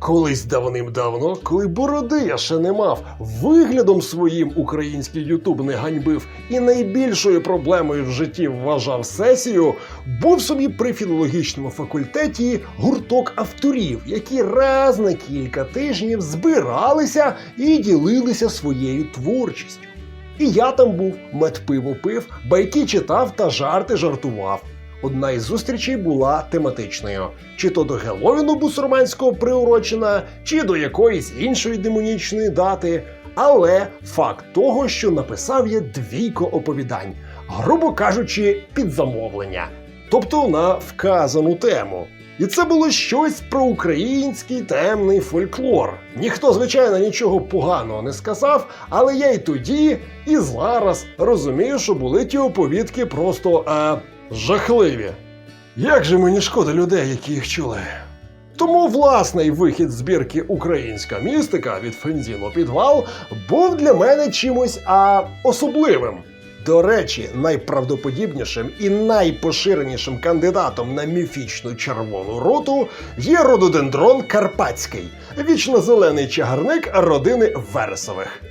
Колись давним-давно, коли бороди я ще не мав, виглядом своїм український Ютуб не ганьбив і найбільшою проблемою в житті вважав сесію, був собі при філологічному факультеті гурток авторів, які раз на кілька тижнів збиралися і ділилися своєю творчістю. І я там був, мед пиво пив, байки читав та жарти жартував. Одна із зустрічей була тематичною: чи то до Геловіну бусурманського приурочена, чи до якоїсь іншої демонічної дати. Але факт того, що написав я двійко оповідань, грубо кажучи, під замовлення, тобто на вказану тему. І це було щось про український темний фольклор. Ніхто, звичайно, нічого поганого не сказав, але я і тоді, і зараз розумію, що були ті оповідки просто е, жахливі. Як же мені шкода людей, які їх чули. Тому власний вихід збірки Українська містика від Фензіно Підвал був для мене чимось а, особливим. До речі, найправдоподібнішим і найпоширенішим кандидатом на міфічну червону роту є рододендрон Карпатський, вічно-зелений чагарник родини Вересових.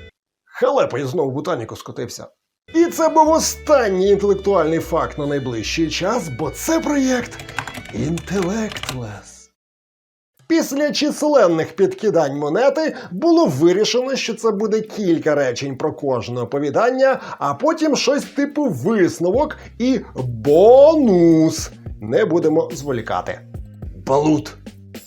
Халепа і знову ботаніку скотився. І це був останній інтелектуальний факт на найближчий час, бо це проєкт Інтелектлес. Після численних підкидань монети було вирішено, що це буде кілька речень про кожне оповідання, а потім щось типу висновок і бонус. Не будемо зволікати. Блуд.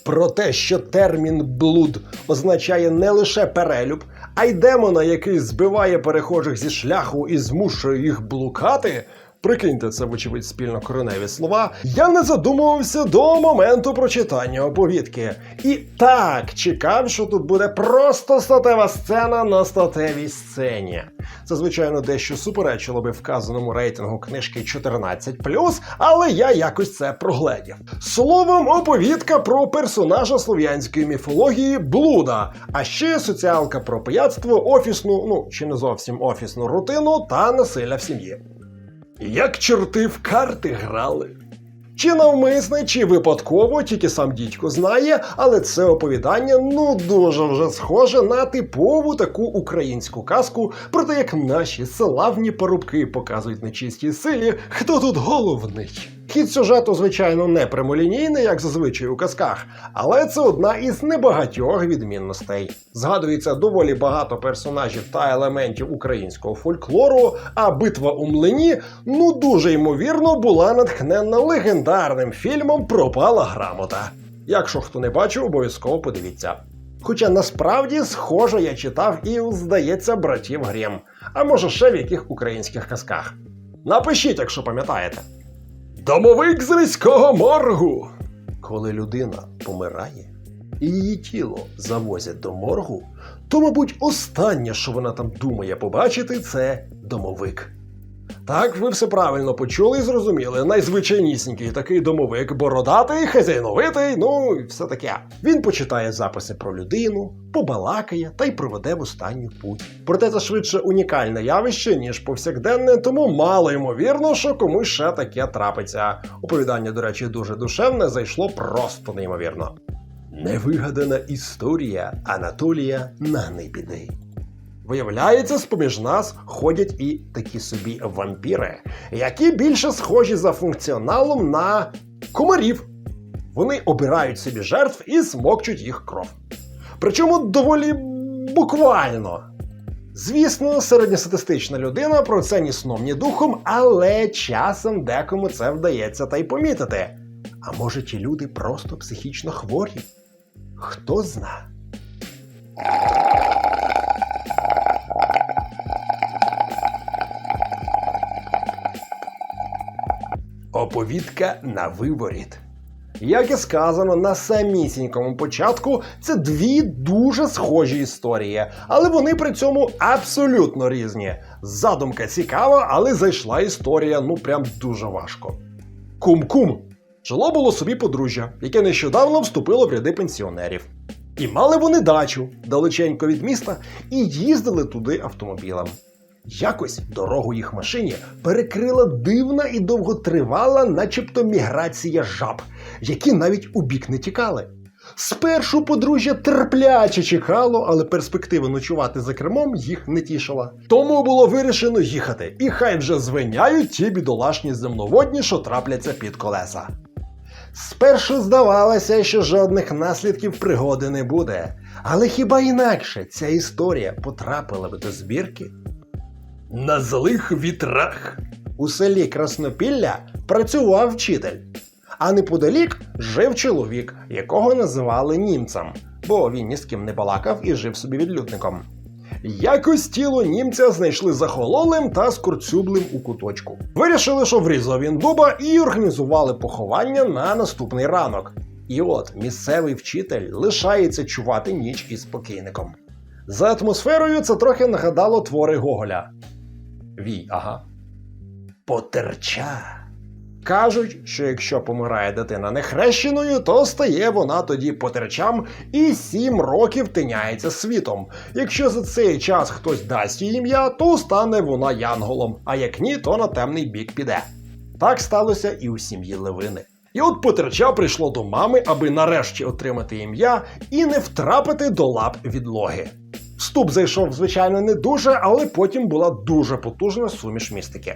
Про те, що термін блуд означає не лише перелюб, а й демона, який збиває перехожих зі шляху і змушує їх блукати. Прикиньте, це, вочевидь, спільно кореневі слова. Я не задумувався до моменту прочитання оповідки. І так чекав, що тут буде просто статева сцена на статевій сцені. Це, звичайно, дещо суперечило би вказаному рейтингу книжки 14 але я якось це прогледів. Словом, оповідка про персонажа слов'янської міфології Блуда, а ще соціалка про пияцтво, офісну, ну чи не зовсім офісну рутину та насилля в сім'ї. Як чорти в карти грали. Чи навмисне, чи випадково, тільки сам дідько знає, але це оповідання ну дуже вже схоже на типову таку українську казку про те, як наші славні парубки показують нечистій силі, хто тут головний. Хід сюжету, звичайно, не прямолінійний, як зазвичай у казках, але це одна із небагатьох відмінностей. Згадується доволі багато персонажів та елементів українського фольклору, а битва у млині ну дуже ймовірно була натхненна легендарним фільмом Пропала грамота. Якщо хто не бачив, обов'язково подивіться. Хоча насправді схоже я читав і, здається, братів Грім, а може ще в яких українських казках. Напишіть, якщо пам'ятаєте. Домовик з міського моргу. Коли людина помирає і її тіло завозять до моргу, то, мабуть, останнє, що вона там думає побачити, це домовик. Так, ви все правильно почули і зрозуміли. Найзвичайнісінький такий домовик, бородатий, хазяйновитий, ну і все таке. Він почитає записи про людину, побалакає та й проведе в останню путь. Проте це швидше унікальне явище, ніж повсякденне, тому мало ймовірно, що комусь ще таке трапиться. Оповідання, до речі, дуже душевне, зайшло просто неймовірно. Невигадана історія Анатолія Нагнибіди. Виявляється, з-поміж нас ходять і такі собі вампіри, які більше схожі за функціоналом на комарів. Вони обирають собі жертв і смокчуть їх кров. Причому доволі буквально. Звісно, середньостатистична людина про це ні сном, ні духом, але часом декому це вдається та й помітити. А може, ті люди просто психічно хворі? Хто зна? Оповідка на виворіт. Як і сказано на самісінькому початку, це дві дуже схожі історії, але вони при цьому абсолютно різні. Задумка цікава, але зайшла історія ну прям дуже важко. Кум-кум. Жило було собі подружжя, яке нещодавно вступило в ряди пенсіонерів. І мали вони дачу далеченько від міста і їздили туди автомобілем. Якось дорогу їх машині перекрила дивна і довготривала, начебто міграція жаб, які навіть у бік не тікали. Спершу подружжя терпляче чекало, але перспектива ночувати за кермом їх не тішила. Тому було вирішено їхати, і хай вже звиняють ті бідолашні земноводні, що трапляться під колеса. Спершу здавалося, що жодних наслідків пригоди не буде. Але хіба інакше ця історія потрапила би до збірки? На злих вітрах. У селі Краснопілля працював вчитель, а неподалік жив чоловік, якого називали німцем, бо він ні з ким не балакав і жив собі відлюдником. Якось тіло німця знайшли захололим та скурцюблим у куточку. Вирішили, що врізав він дуба і організували поховання на наступний ранок. І от місцевий вчитель лишається чувати ніч із покійником. За атмосферою це трохи нагадало твори Гоголя. Вій, ага. Потерча. Кажуть, що якщо помирає дитина нехрещеною, то стає вона тоді потерчам і сім років тиняється світом. Якщо за цей час хтось дасть їй ім'я, то стане вона янголом, а як ні, то на темний бік піде. Так сталося і у сім'ї Левини. І от потерча прийшло до мами, аби нарешті отримати ім'я і не втрапити до лап відлоги. Вступ зайшов, звичайно, не дуже, але потім була дуже потужна суміш містики.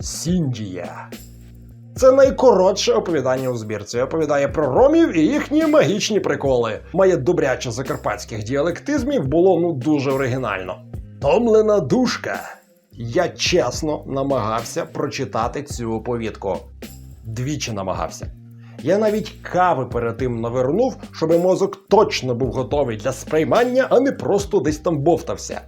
Сіндія. Це найкоротше оповідання у збірці. Оповідає про ромів і їхні магічні приколи. Має добряче закарпатських діалектизмів, було ну дуже оригінально. Томлена душка. Я чесно намагався прочитати цю оповідку. Двічі намагався. Я навіть кави перед тим навернув, щоб мозок точно був готовий для сприймання, а не просто десь там бовтався.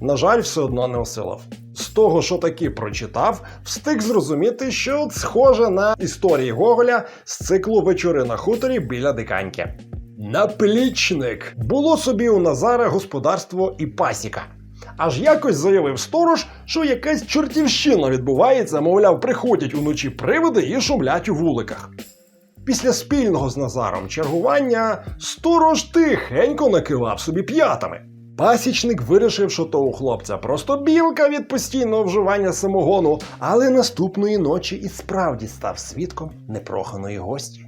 На жаль, все одно не осилив. З того, що таки прочитав, встиг зрозуміти, що схоже на історії Гоголя з циклу Вечори на хуторі біля диканьки. Наплічник було собі у Назара господарство і пасіка. Аж якось заявив сторож, що якась чортівщина відбувається, мовляв, приходять уночі привиди і шумлять у вуликах. Після спільного з Назаром чергування сторож тихенько накивав собі п'ятами. Пасічник вирішив, що то у хлопця просто білка від постійного вживання самогону, але наступної ночі і справді став свідком непроханої гості.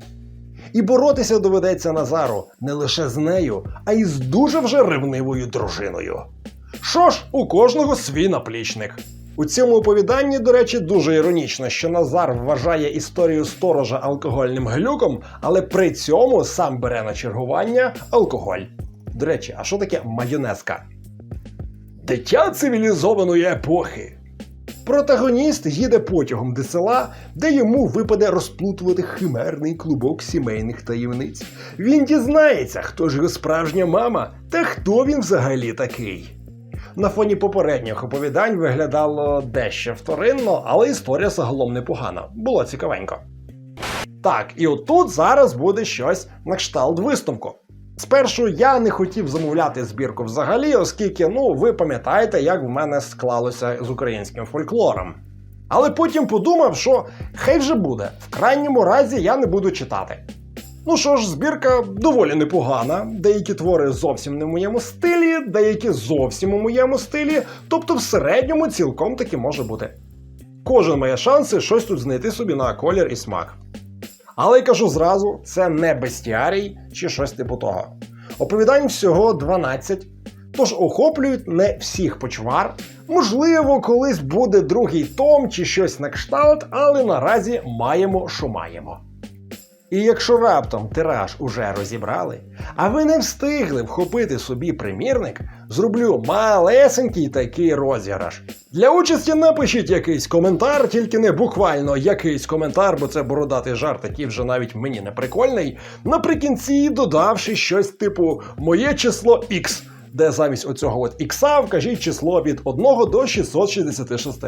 І боротися доведеться Назару не лише з нею, а й з дуже вже ревнивою дружиною. Що ж, у кожного свій наплічник. У цьому оповіданні, до речі, дуже іронічно, що Назар вважає історію сторожа алкогольним глюком, але при цьому сам бере на чергування алкоголь. До речі, а що таке майонезка? Дитя цивілізованої епохи. Протагоніст їде потягом до села, де йому випаде розплутувати химерний клубок сімейних таємниць. Він дізнається, хто ж його справжня мама та хто він взагалі такий. На фоні попередніх оповідань виглядало дещо вторинно, але історія загалом непогана. Було цікавенько. Так, і отут зараз буде щось на кшталт висновку. Спершу я не хотів замовляти збірку взагалі, оскільки, ну, ви пам'ятаєте, як в мене склалося з українським фольклором. Але потім подумав, що хай вже буде, в крайньому разі я не буду читати. Ну що ж, збірка доволі непогана. Деякі твори зовсім не в моєму стилі, деякі зовсім у моєму стилі, тобто в середньому цілком таки може бути. Кожен має шанси щось тут знайти собі на колір і смак. Але я кажу зразу, це не бестіарій чи щось типу того. Оповідань всього 12, тож охоплюють не всіх почвар. Можливо, колись буде другий том чи щось на кшталт, але наразі маємо, що маємо. І якщо раптом тираж уже розібрали, а ви не встигли вхопити собі примірник, зроблю малесенький такий розіграш. Для участі напишіть якийсь коментар, тільки не буквально якийсь коментар, бо це бородатий жарт, який вже навіть мені не прикольний. Наприкінці додавши щось типу Моє число X, де замість оцього от ікса вкажіть число від 1 до 666.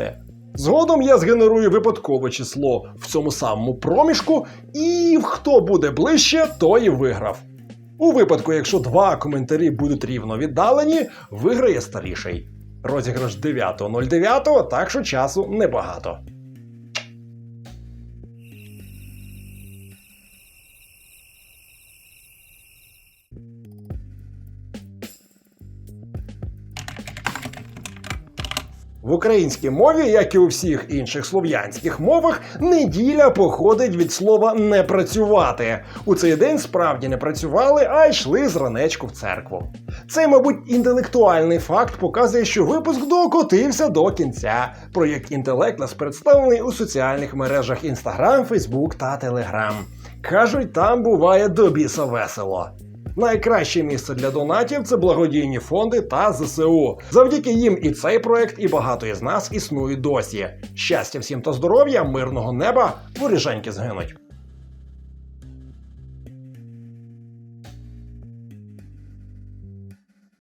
Згодом я згенерую випадкове число в цьому самому проміжку, і хто буде ближче, той і виграв. У випадку, якщо два коментарі будуть рівно віддалені, виграє старіший. Розіграш 9.09, так що часу небагато. В українській мові, як і у всіх інших слов'янських мовах, неділя походить від слова не працювати. У цей день справді не працювали, а йшли зранечку в церкву. Цей, мабуть, інтелектуальний факт показує, що випуск докотився до кінця. Проєкт інтелект нас представлений у соціальних мережах Instagram, Facebook та Telegram. Кажуть, там буває до біса весело. Найкраще місце для донатів це благодійні фонди та ЗСУ. Завдяки їм і цей проект, і багато із нас існують досі. Щастя всім та здоров'я, мирного неба, воріженьки згинуть.